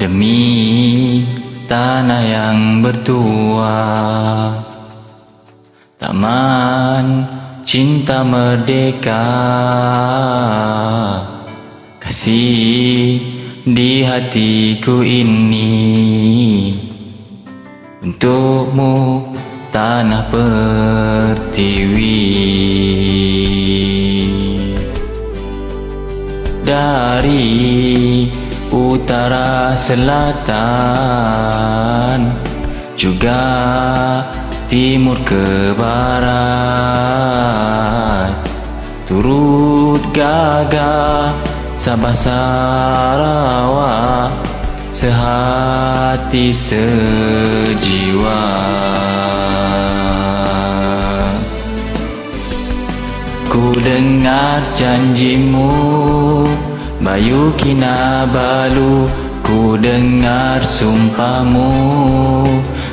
Demi tanah yang bertua Taman cinta merdeka Kasih di hatiku ini. Untukmu tanah pertiwi. Dari utara selatan Juga timur ke barat. Turut gagah Sabah Sarawak Sehati sejiwa. Ku dengar janjimu Bayu Kinabalu Ku dengar sumpahmu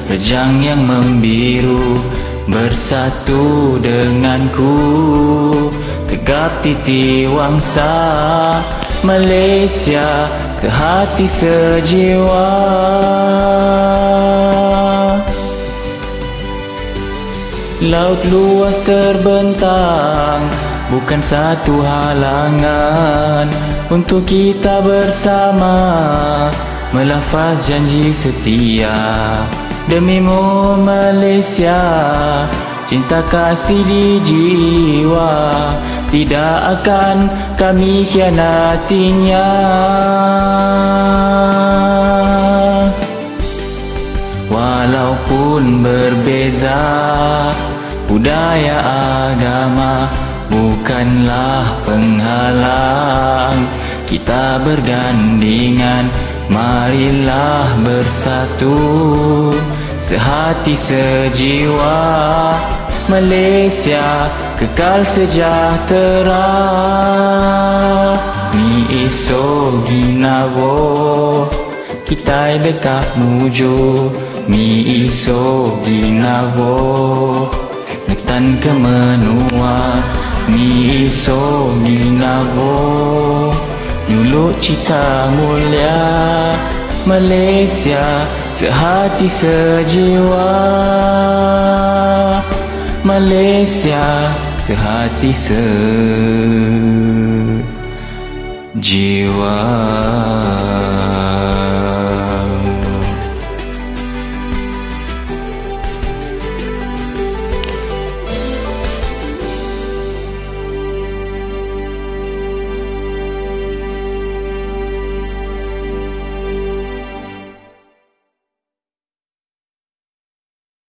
Rejang yang membiru Bersatu denganku. Tegap titi wangsa Malaysia Sehati sejiwa. Laut luas terbentang Bukan satu halangan Untuk kita bersama. Melafaz janji setia Demimu Malaysia. Cinta kasih di jiwa Tidak akan kami khianatinya. Walaupun berbeza Budaya agama bukanlah penghalang Kita bergandingan. Marilah bersatu Sehati sejiwa. Malaysia kekal sejahtera. Ni iso ginabo Kita dekat mujo. Mi iso ginabo Netan ke Mi iso ginabo Nyuluk cita mulia Malaysia sehati sejiwa. Malaysia sehati sejiwa